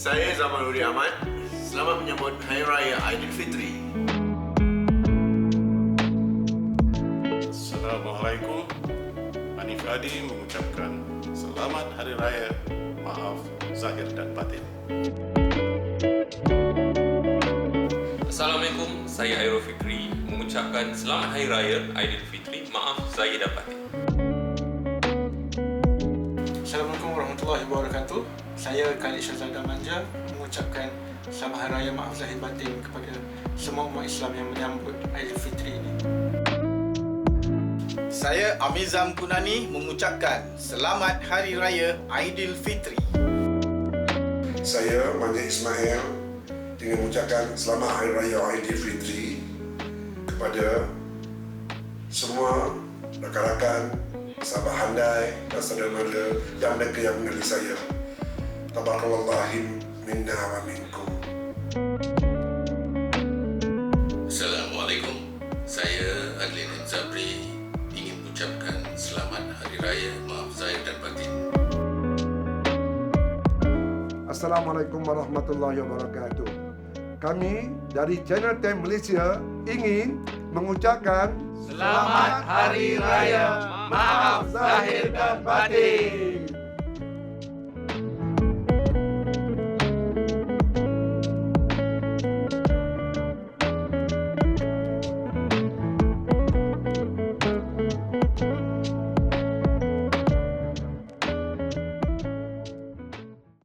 Saya Zaman Uri Ahmad. Selamat menyambut Hari Raya Aidilfitri. Assalamualaikum. Hanif Adi mengucapkan Selamat Hari Raya. Maaf zahir dan batin. Assalamualaikum, saya Airul Fikri mengucapkan Selamat Hari Raya Aidilfitri. Maaf saya dapat. Assalamualaikum warahmatullahi wabarakatuh. Saya Khalid Syazada Manja mengucapkan Selamat Hari Raya Maaf Zahir Batin kepada semua umat Islam yang menyambut Aidilfitri ini. Saya Amizam Kunani mengucapkan Selamat Hari Raya Aidilfitri. Saya Manja Ismail dengan mengucapkan Selamat Hari Raya Aidilfitri kepada semua rakan-rakan, sahabat handai dan saudara mara dan mereka yang mengenali saya. Tabarakallahim minna wa minkum. Assalamualaikum. Saya Adlin Zabri ingin ucapkan selamat Hari Raya Maaf Zahir dan Batin. Assalamualaikum warahmatullahi wabarakatuh. Kami dari Channel 10 Malaysia ingin mengucapkan Selamat Hari Raya Maaf Zahir dan Batin.